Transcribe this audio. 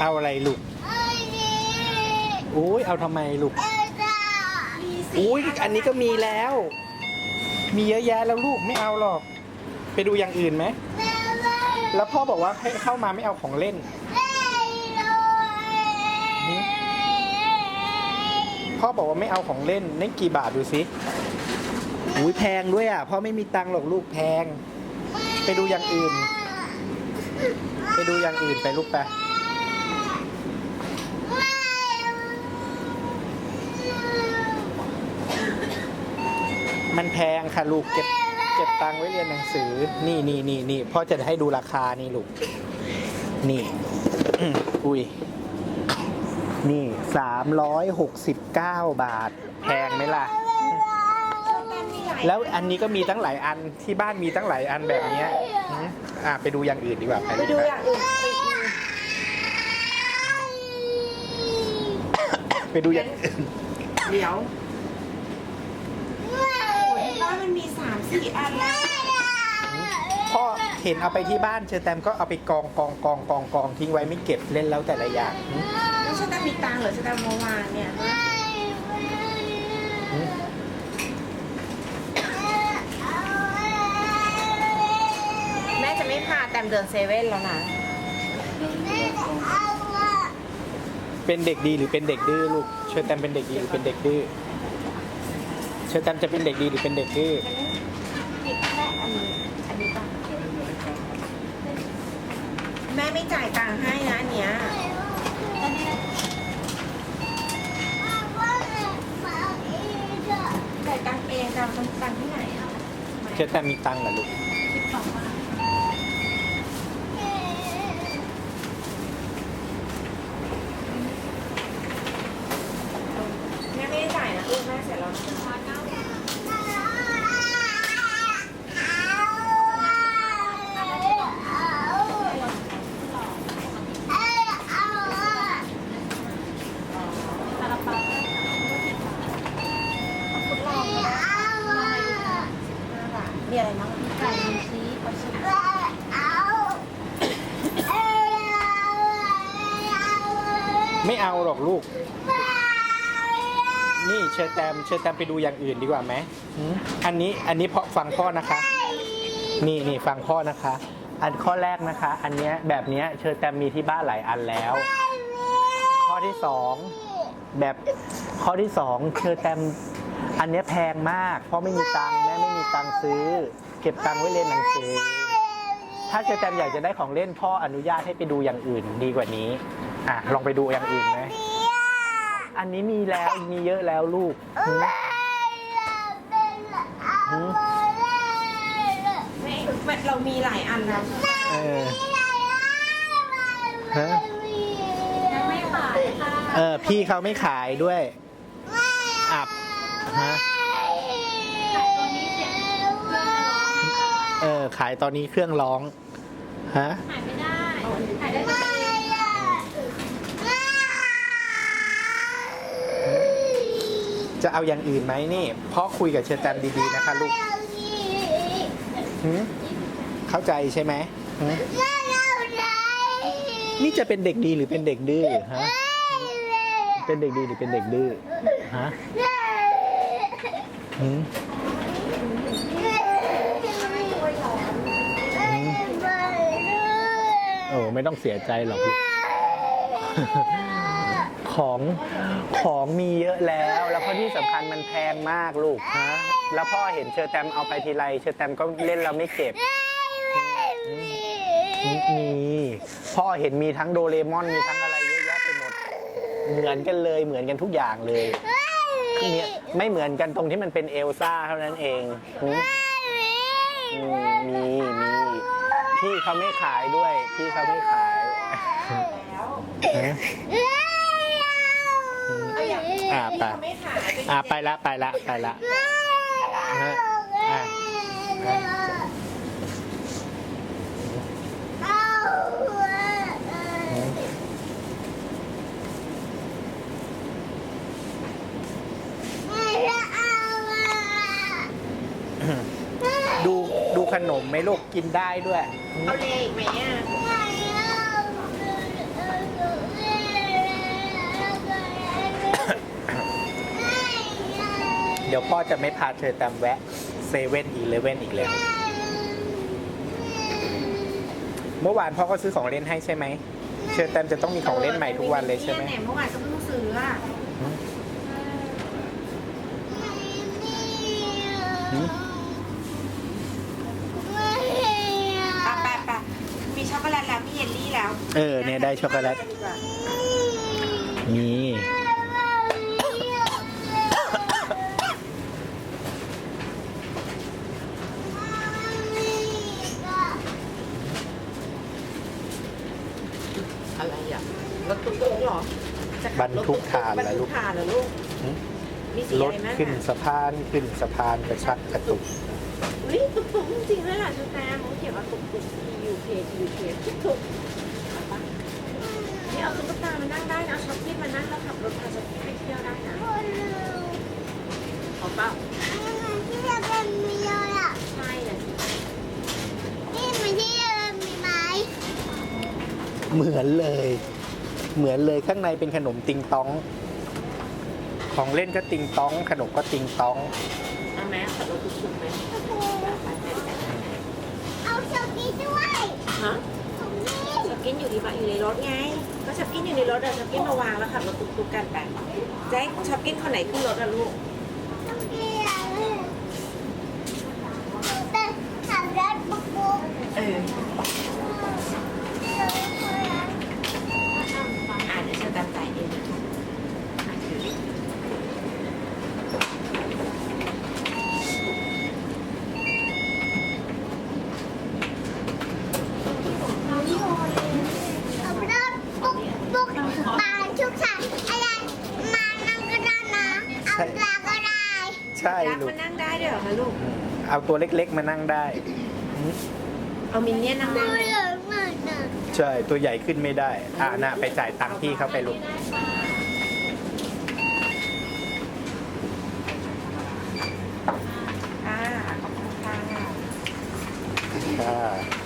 เอาอะไรลูกอุ้ยเอาทำไมลูกอุ้ยอันนี้ก็มีแล้ว มีเยอะแยะแล้วลูกไม่เอาหรอก ไปดูอย่างอื่นไหมแล้วพ่อบอกว่าให้เข้ามาไม่เอาของเล่นพ่อบอกว่าไม่เอาของเล่นนี่กี่บาทดูสิอุ้ยแพงด้วยอะพ่อไม่มีตังค์หรอกลูกแพง ไปดูอย่างอื่น ไปดูอย่างอื่นไปลูกไป มันแพงค่ะลูกเก็บเก็บตังค์ไว้เรียนหนังสือ นี่นี่นี่นี่พ่อจะให้ดูราคานี่ลูก นี่ อุ้ย นี่สามร้อยหกสิบเก้าบาท แพงไหมล่ะ แล้วอันนี้ก็มีตั้งหลายอันที่บ้านมีตั้งหลายอันแบบเนี้ยอืมอะไปดูอย่างอื่นดีกว่าไปดูอย่างอื่นไปดูไปดูอย่างอื่น เดี๋ยว มันมีสามสี่อันแล้วพ่อเห็นเอาไปที่บ้านเชอแตมก็เอาไปกองกองกองกองกองทิ้งไว้ไม่เก็บเล่นแล้วแต่ละอย่างอืมแล้วฉันจะมีตังค์เหรือฉันจะมาวางเนี่ยอืมแม่จะไม่พาแตมเดินเซเว่นแล้วนะ เป็นเด็กดีหรือเป็นเด็กดื้อลูกเชอแตมเป็นเด็กดีหรือเป็นเด็กดื้อ เชอแตมจะเป็นเด็กดีหรือเป็นเด็กดื้อกินแค่อันนี้อันนี้ป่ะแม่ไม่จ่ายตังค์ให้นะอันเนี้ยจ่ายตังค์เองตังค์ตังค์ที่ไหนอะเชอแตมมีตังค์เหรอลูกแม่ไม่ได้จ่ายนะลูกแม่เสร็จแล้วมีอะไรบ้างไก่มีชีสเอาชีสไม่เอาหรอกลูก นี่เชอแตมเชอแตมไปดูอย่างอื่นดีกว่าไหมหืมอันนี้อันนี้เพราะฟังพ่อนะคะ นี่นี่ฟังพ่อนะคะ อันข้อแรกนะคะ อันเนี้ยแบบเนี้ยเชอแตมมีที่บ้านหลายอันแล้ว ข้อที่สองแบบข้อที่สองเชอแตมอันเนี้ยแพงมาก เพราะไม่มีตังค์แม่ไม่มีตังค์ซื้อ เก็บตังค์ไว้เรียนหนังสือ ถ้าเชอแตมอยากจะได้ของเล่นพ่ออนุญาตให้ไปดูอย่างอื่นดีกว่านี้อะลองไปดูอย่างอื่นไหม อันนี้มีแล้วมีเยอะแล้วลูกหืมหืมไม่ไม่เรามีหลายอันนะเออฮะยังไม่ขายค่ะเออพี่เขาไม่ขายด้วยอับฮะเออขายตอนนี้เครื่องร้องฮะขายไม่ได้ขายได้แต่ จะเอาอย่างอื่นไหมนี่พ่อคุยกับเชอร์แตมดีๆนะคะลูกหืมเข้าใจใช่ไหมหืมนี่จะเป็นเด็กดีหรือเป็นเด็กดื้อฮะเป็นเด็กดีหรือเป็นเด็กดื้อฮะหืมหืมโอ้ไม่ต้องเสียใจหรอกลูก ของของมีเยอะแล้ว แล้วก็ที่สำคัญมันแพงมากลูกฮะแล้วพ่อเห็นเชอร์แตมเอาไปทีไรเชอร์แตมก็เล่นแล้วไม่เก็บ มีพ่อเห็นมีทั้งโดเรมอนมีทั้งอะไรเยอะแยะไปหมด เหมือนกันเลยเหมือนกันทุกอย่างเลยเนี่ยไม่เหมือนกันตรงที่มันเป็นเอลซ่าเท่านั้นเองหืมอืมมีมีพี่เขาไม่ขายด้วย พี่เขาไม่ขายแล้วฮะเอาอย่างอ่าไปที่เขาไม่ขายอ่าไปละไปละไปละฮะอะดูดูขนมไหมลูกกินได้ด้วย เอาเลยอีกไหมอะ เดี๋ยวพ่อจะไม่พาเชอแตมแวะเซเว่นอีเลเว่นอีกแล้ว เมื่อวานพ่อก็ซื้อของเล่นให้ใช่ไหม เชอแตมจะต้องมีของเล่นใหม่ทุกวันเลยใช่ไหม เมื่อวานก็เพิ่งซื้ออะไปไปไปมีช็อกโกแลตแล้วมีเยลลี่แล้วเออเนี่ยได้ช็อกโกแลตดีกว่านี่ อะไรอะรถตุ๊กๆเหรอจะขั บ รรทุกถ่านบรแล้รวทุลูกกถ่านเหรอลูกหืมมีสีรอะถไรบ้างขึ้นอะสะพานขึ้นสะพานกระชักกระตุกเฮ้ยตุ๊กๆจริงๆด้วยล่ะชูแตมเขาเขียนว่าตุ๊กๆ T U K T U K ตุ๊กๆเอาปะนี่เอาตุ๊กตามานั่งได้นะเอาช็อปปี้มานั่งแล้วขับรถพาช็อปปี้ไปเที่ยวได้นะเอาเปล่าใช่น่ะสิเหมือนเลย เหมือนเลยข้างในเป็นขนมติงตอง ของเล่นก็ติงตอง ขนมก็ติงตองเอาไหมขับรถตุ๊กๆไหมฮะช็อปกินอยู่ที่บ้านอยู่ในรถไง ก็ช็อปกินอยู่ในรถอะช็อปกินมาวางแล้วขับรถตุ๊กๆกันไปจะให้ช็อปกินคนไหนขึ้นรถอะลูก ใช่ลูก มันั่งได้ด้วยเหรอคะลูก เอาตัวเล็กๆมานั่งได้ เอามินเนี่ยนั่งได้ไหมใช่ ตัวใหญ่ขึ้นไม่ได้ อ่าน่ะไปจ่ายตังค์พี่เขาไปลูก อ่าขอบคุณค่ะ ค่ะ